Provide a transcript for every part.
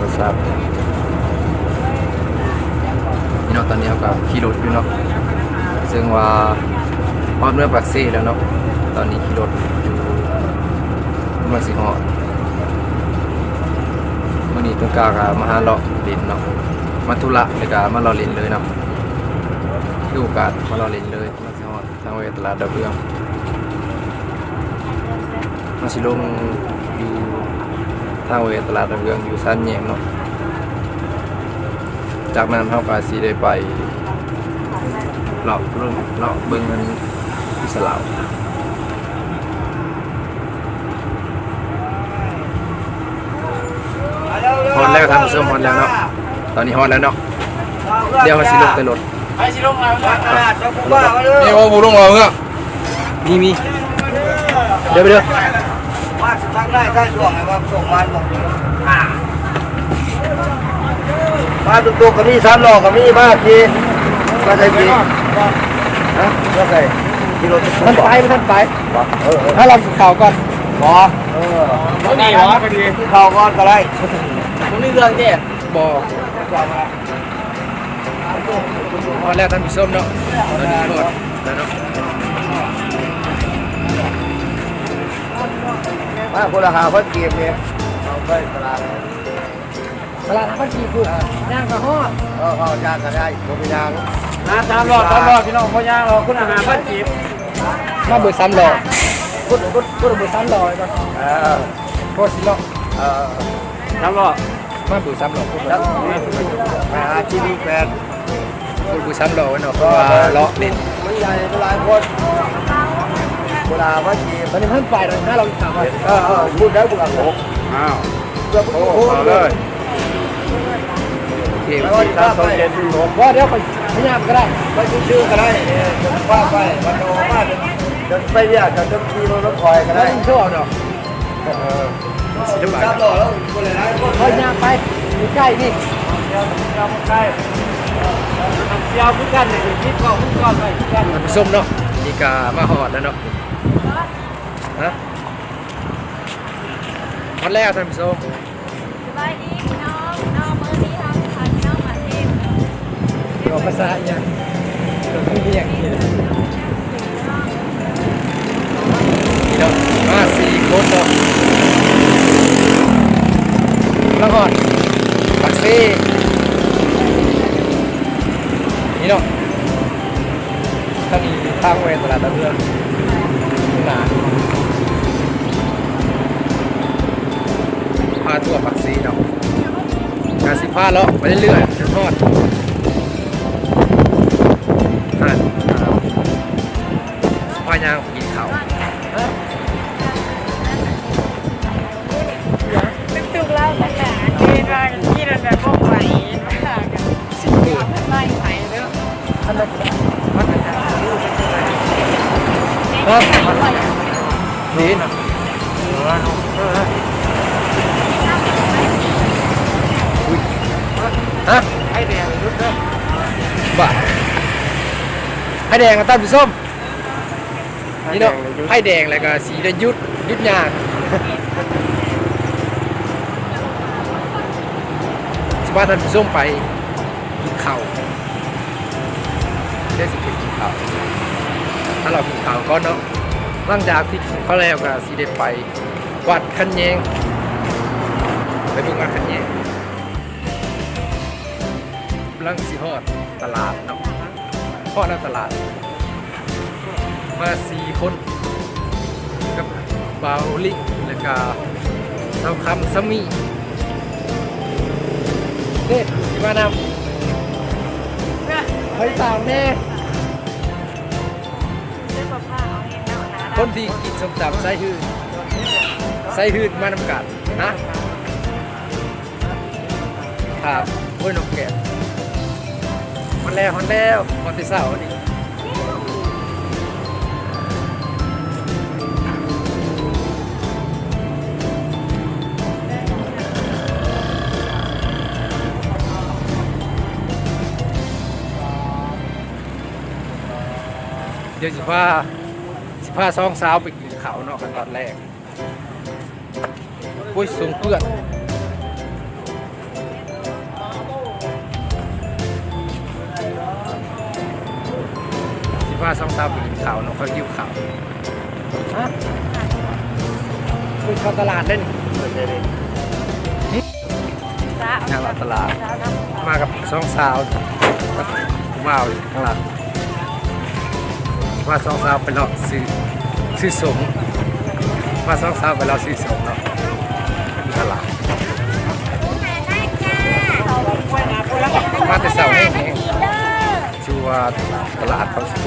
โทรศัพท์นี่เนาะตอนนี้เราก็ขี่รถอยู่เนาะซึ่งว่าฮอดเมื่อปักเซแล้วเนาะตอนนี้ขี่รถอยู่มาสิฮอดวันนี้ต้องการมาหาเลาะดินเนาะมาธุระแล้วก็มาเลาะลินเลยเนาะดูโอกาสมาเราเล่นเลยมาสิฮอดทางเวตลาดดาวเรืองมาสิลงอยู่ ทางเวตลาดดาวเรืองอยู่สั้นแยงเนาะจากนั้นเฮาก็สิได้ไปเลาะเรื่องเลาะเบิ่งเงินอิสลามฮอดแล้วท่านผู้ชมฮอดแล้วเนาะตอนนี้ฮอดแล้วเนาะเดี๋ยวมาสิลงไปรถไปสิลงมาว่ามาเลยนี่โอ้บุรุงเอาเงอะมีมีเดี๋ยวไปเดี๋ยวว่าสุด ท้ายได้ได้ช่วงไหนว่าช่วงมันบอกอ่ามาตุกตุกกับมีสามหลอกกับมีมากทีมาใส่ปีฮะมาใส่กิโลท่านไปท่านไปเออถ้าเราข่าวก่อนบอเออต้องดีวะที่เขาก้อนก็ได้ตรงนี้เรื่องเจ๊บอกพอแล้วท่านผู้ชมเนาะตอนนี้หมดแล้วเนาะ มาคนละหาพันเกมเนี่ยเอาไปตลาดตลาดพันกีบุกย่างกระหอดเออเขาจ้างก็ได้ผมไม่ยางนะตามรอดตามรอดพี่น้องพ่อย่างรอคุณอาหารพันจีบมาเบอร์ซ้ำหล่อพุทธพุทธพุทธเบอร์ซ้ำหล่อก่อนเออโคตรสิเนาะเออตามรอดมาเบอร์ซ้ำหล่อพุทธแล้วไปหาที่นี่แฟนเบอร์ซ้ำหล่อไว้เนาะเพราะว่าเลาะเล่นมันใหญ่หลายคน เวลาพันเกมตอนนี้ท่านไปตอนนี้เราถามว่าเออเออพูดได้บุกหลังผมอ้าวเพื่อพูดเอาเลยโอเคแล้วโอก็เคถ้าไปเรียนรู้ว่าเดี๋ยวไปพยายามก็ได้ไปชื่อก็ได้เออจะว่าไปมันโตมากจะไปเรียกจะจะขี่รถคอยก็ได้ได้ช่วยเนาะสิบบาทจับหล่อแล้วคนหลายคนพยายามไปอยู่ใกล้นี่เดี๋ยวเราใกล้เดี๋ยวพึ่งกันเลยคิดก่อนพึ่งก่อนไปพึ่งกันท่านผู้ชมเนาะนี่กามาหอดแล้วเนาะ ฮะฮอดแล้วท่านผู้ชมสบายดีพี่น้องน้องมือนี้ครับพาพี่น้องมาเที่ยวเกี่ยวกับภาษาอหย่างเกี่ยวกับเรียกนี่นะนี่เนาะมาสี่คนเนาะแล้วหอดปักซี่นี่เนาะถ้ามีทางเวตลาดตะเพื่อนาทั่วปักซี่เนาะการสิพาเลาะไปเรื่อยๆจนฮอดอ่านว่ายางกินเขาตึกตึกๆแล้วกันแหละที่เราที่เราแบบพวกไหวมากันสิบเกิดไม่ไหวเด้อท่านได้พัฒนาเอ๊ะไหว ไผ่แดงกับต้นผู้ส้มนี่เนาะไผ่แดงแล้วก็สีแดงยุดยุดยางสิว่าท่านผู้ส้มไปกินข้าวได้สิไปกินข้าวถ้าเรากินข้าวก็เนาะหลังจากที่กินข้าวแล้วก็สีได้ไปวัดขันแยงไปเบิ่งวัดขันแยงลังสีฮอดตลาดเนาะ ฮอดแล้วตลาด มาสี่คนกับบาวลิกแล้วก็สาวคำสามีเด็ดที่มานำเฮ้ยสาวแน่เสื้อผ้าเอาเองเนาะนะคนที่กินส้มตำไส้หืดไส้หืดมานำกันนะ ครับโอ้ยนกแก้ว มันแล้วมันแล้วมันที่เสาร์นี่เดี๋ยวสิพาสิพาสองสาวไปกินเขาเนาะกันตอนแรกปุ้ยสูงเพื่อน สิพาสองสาวไปกินข้าวเนาะเขาหิวข้าวฮะปุ้ยเข้าตลาดเล่นจ้างานตลาด มากับสองสาวกับว้าวข้างหลังว่าสองสาวไปเลาะซื้อซื้อสมว่าสองสาวไปเลาะซื้อสมเนาะที่ตลาดมาแต่เสาร์นี่เองชื่อ ว่าตลาดเขาสิ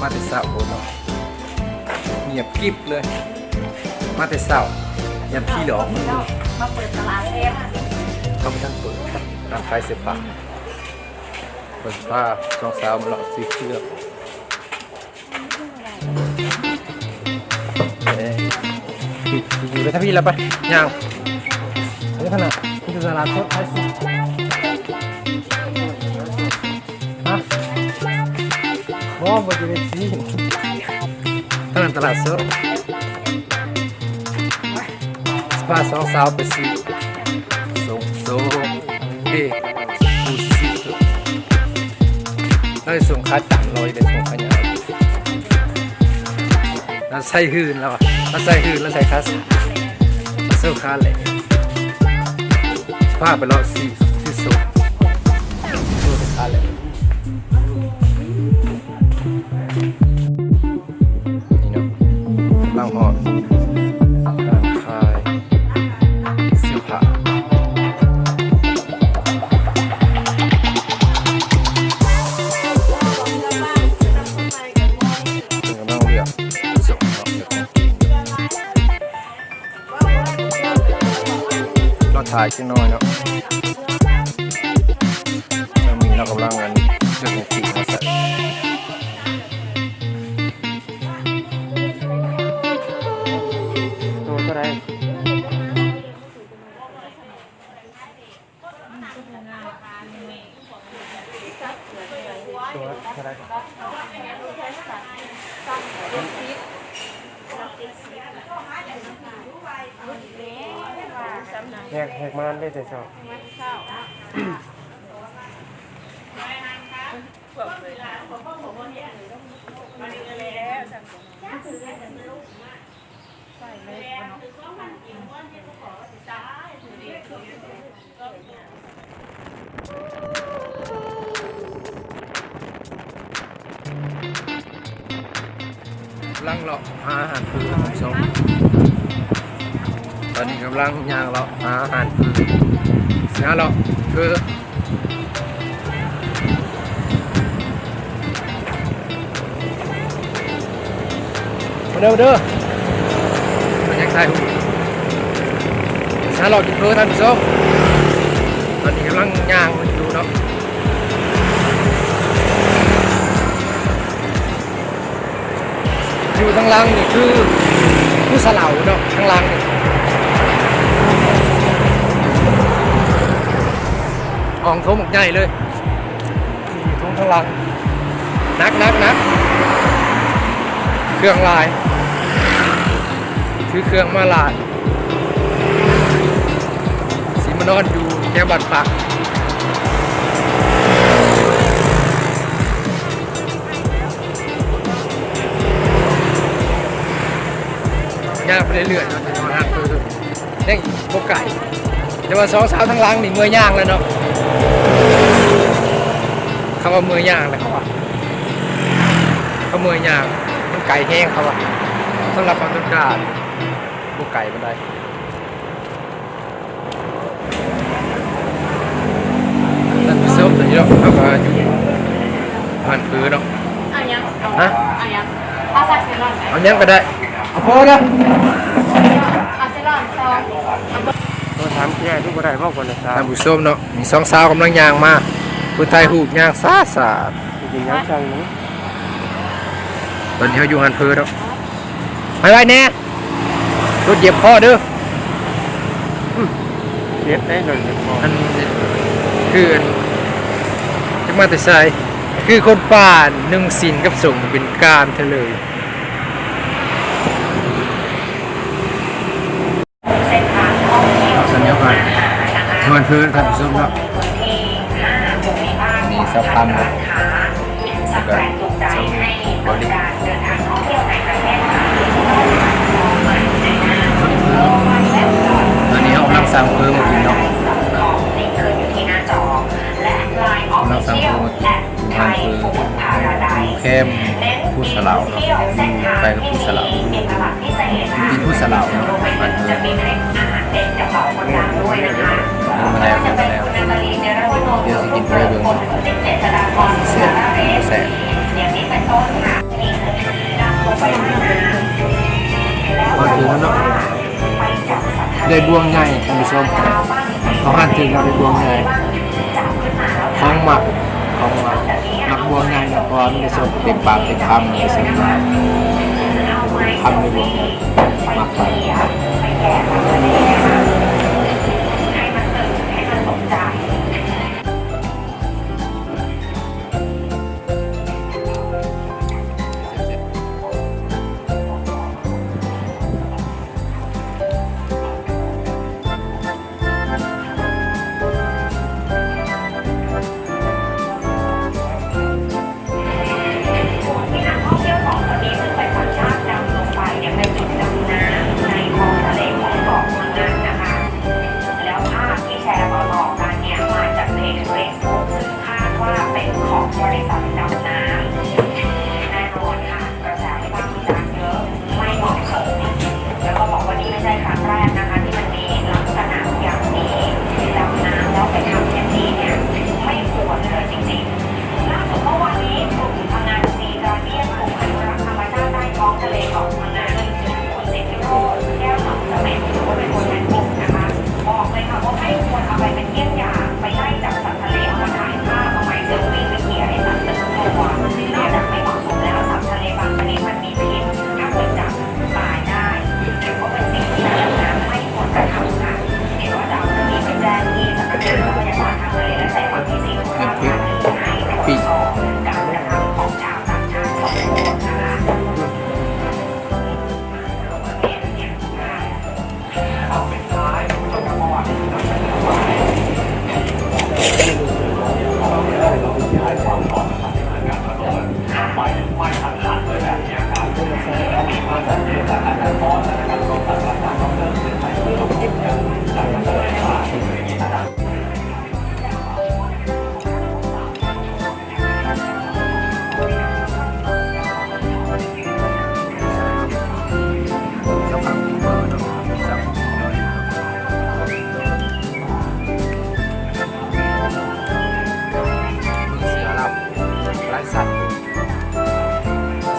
มาแต่เสาร์เนาะเงียบกริบเลย มาแต่เสาร์ยันพี่หลอกมาเปิดตลาดเองเขาไม่ทั้งเปิดร้านขายเสื้อผ้า เปิดผ้าสองสาวมาเลาะซื้อเครื่องเอ้ยอยู่เลยถ้าพี่แล้วไปย่างอันนี้ขนาดนี่คือตลาดสดขายสิฮะมองมันจะเป็นสีขนาดตลาดสดพาสองสาวไปซื้อส่งโซเฮ้กู เราจะส่งขาจังลอยได้ส่งขยาวเราใส่หืนแล้วเราใส่หืนแล้วใส่ขาสเสื้อขาเหล็กผ้าไปรอสีสีส่งเสื้อขาเหล็กนี่เนาะล่างหอดล่างคายเสื้อผ้า เราถ่า กแหกมันได้แต่เชอบกำลังเลาะหาอาหารพื้นของชม ตอนนี้กำลังย่างเลาหาอาหารพื้นเสียเลาคือมาเด้อมาเด้อมันยังใส่หูเสียเลาะกินเพื่อท่านผู้ชมตอนนี้กำลังย่างมันอยู่เนาะอยู่ทางล่างนี่คือผู้สลาวเนาะทางล่างนี่ อ่องโถมกใหญ่เลยอยู่ทงทางล่างนักนักนักเครื่องลาย คือเครื่องมาลายสีมานอนอยู่แค่บัดปักยางไปเรื่อยๆเนาะนอนหักคือเด้งพวกไก่แต่ว่าสองสาวทั้งล้างนี่มือย่างแล้วเนาะ เขาว่ามือย่างเลยเขาว่าเขามือย่างมันไก่แห้งเขาว่าสำหรับความต้องการพวกไก่มันได้นั่นเป็นเซิร์ฟแต่ที่เราเขาก็อยู่ผ่านปืนเนาะเอายังฮะเอายังปลาซักเซลอนไหมเอายังก็ได้เอาพอแล้วเอาเซลอนซองตัว ถามแก่ทุกคนได้พ่อคนละสาท่านผู้ชมเนาะมีสองสาวกำลังย่างมาผู้ไทยหูกย่างซาสาดจริงๆยังช่างนี้เตอนนี้เขาอยู่หันเพอแล้วไปไว้แน่รถเหยียบคอเด้อเฮ็ดได้เลยอันคืออันจะมาแต่ใส่คือคนป่านหนึ่งสินกับส่งเป็นการเธอเลยสัญญาบัตร ทวนพื้นท่านผู้ชมครับนี่สะพานครับแล้วก็สวิงบอดี้ตอนนี้เขากำลังสร้างเพิ่มมากินเนาะนี่คือยู่ที่หน้าจอและไลน์ออฟฟิเชียลและไทยฟูดพาราไดซ์เข้มพูดสลาวเนาะไปกับพูดสลาวเป็นตลาดพิเศษกินพูดสลาวเนาะมันเอจะอ มีเมล็ดอาหารเด็ดจากเหล่าคนดังด้วยนะคะมาแล้วมาแล้วนตาลีเจรวโนเดี๋ยวสิกินเพื่อเบิ่งคนเจษฎากรสียแสงอย่างนี้เป็นต้นค่ะนี่คือนักลงไปว่ายน้ำมาถึงแล้วเนาะไปจับสัตว์ทะเลได้บวงใหญ่ท่านผู้ชมเขาหันถึงเราได้บวงใหญ่ของหมักของหมักหมักบวงใหญ่นะพราะว่ามันจะสดเต็มปากเต็มคำเลยสิคำในบวงใหญ่หมักไป ไร้สัตว์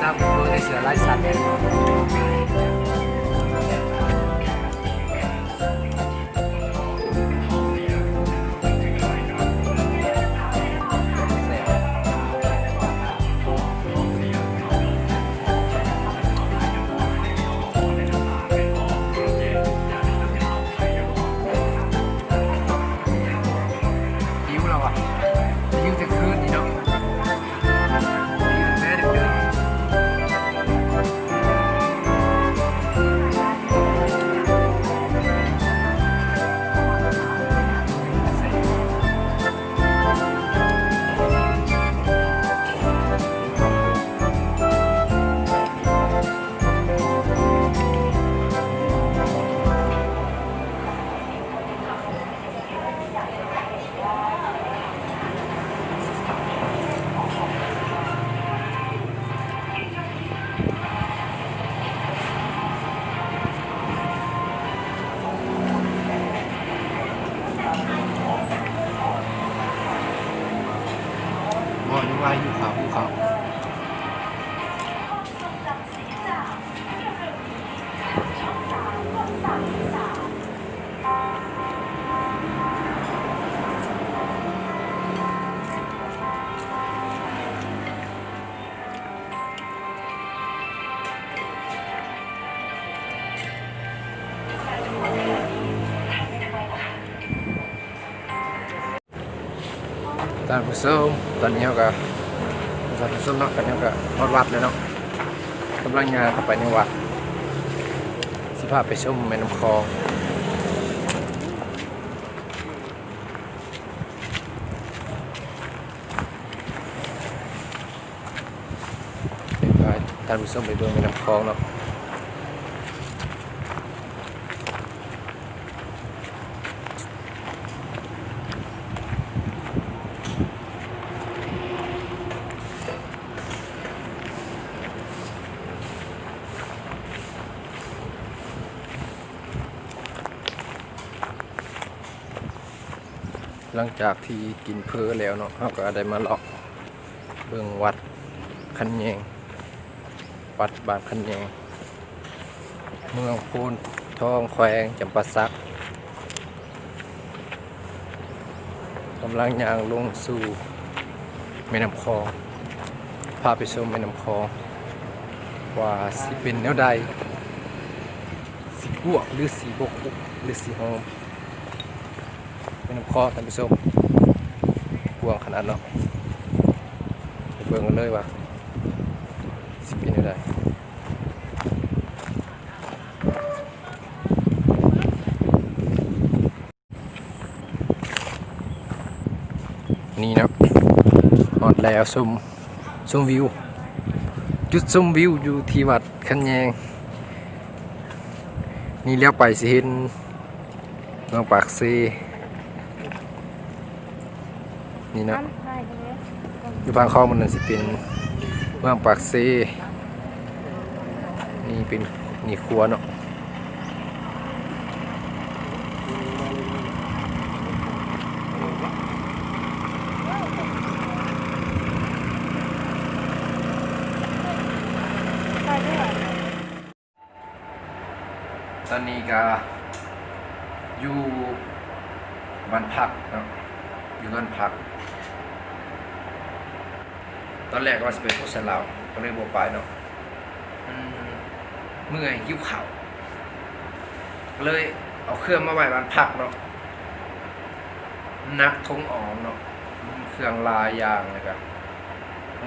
สร้าบเบอร์ในเสือไร้สัตว์านผู้ชมตอนนี้เราก็ท่านผู้ชมเนาะตอนนี้เราก็ฮอดวัดเลยเนาะกำลังงานเข้าไปในวัดสิพไปชมแม่น้ำคลองเดี๋ยวพาท่านผู้ชมไปเบิ่งแม่น้ำคลองเนาะ งจากที่กินเพอแล้วเนาะเราก็ได้มาเลาะเบิ่งวัดคันแยง วัดบานคันแยง เมืองพูนทองแขวงจำปาสักกำลังย่างลงสู่แม่น้ำคลอง พาไปชมแม่น้ำคลอง ว่าสิเป็นแนวใด สีกวกหรือสีบกหรือสีหอม เป็นน้ำคอท่านผู้ชมกวางขนาดเนาะไปเบิ่งกันเลยว่าสิเป็นยังไงนี่นะฮอดแล้วชมชมวิว จุดชมวิวอยู่ที่วัดคันแยง นี่เลี้ยวไปสิเห็นเมืองปากซี นี่นะน้ำไผ่ตรงนี้อยู่บางคลองมันนั่นสิเป็นเมืองปากซีนี่เป็นนี่ครัวเนาะไผ่ด้วยตอนนี้ก็อยู่บ้านพักเนาะอยู่บ้านพักต อนแรกก็ว่าจะเป็นโคสลาวก็เลยบอกไปเนาะเมื่อยหิวข่าเลยเอาเครื่องมาไว้บ้านพักเนาะนักทงอ๋องเนาะเครื่องลายยางเลยครับ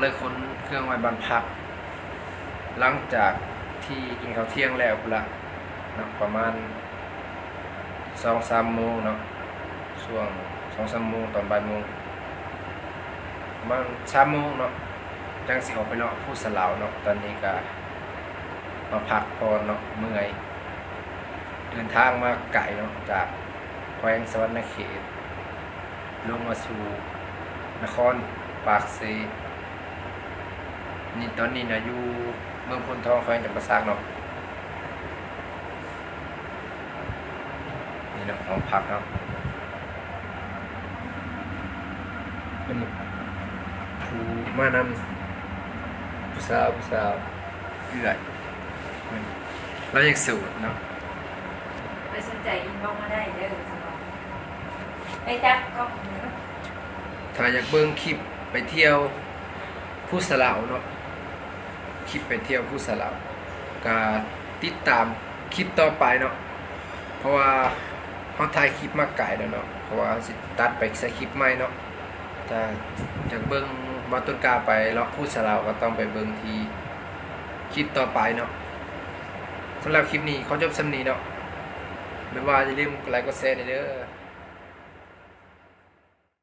เลยค้นเครื่องไว้บ้านพัก หลังจากที่กินข้าวเที่ยงแล้วกุละเนาะประมาณสองสามโมงเนาะช่วงสองสามโมงตอนบ่ายโมงประมาณสามโมงเนาะ จังสิออกไปเลาะผู้สลาวเนาะตอนนี้ก็มาพักพอนเนาะเมื่อยเดินทางมาไกลเนาะจากแขวงสวรรณเขตลงมาสู่นครปากซีนี่ตอนนี้นะอยู่เมืองพนทองแขวงจำปาสักเนาะนี่เนาะห้องพักเนาะเป็นผู้มานำ ผู้สาวผู้สาวเอื่อยเราอยากสูตรเนาะไปสนใจอินบ็อกซ์มาได้เด้อสำหรับไปจักกล้องเนาะถ้าอยากเบิ่งคลิปไปเที่ยวผู้สลาวเนาะคลิปไปเที่ยวผู้สลาวก็ติดตามคลิปต่อไปเนาะเพราะว่าเขาถ่ายคลิปมาไกลแล้วเนาะเพราะว่าสิตัดไปใส่คลิปใหม่เนาะจะจากเบิ่ง บาต้นกาไปเลาะผู้สลาวก็ต้องไปเบิ่งทีคลิปต่อไปเนาะสำหรับคลิปนี้เขาจบสำนีเนาะไม่ว่าอย่าลืมกดไลค์กดแชร์เด้อ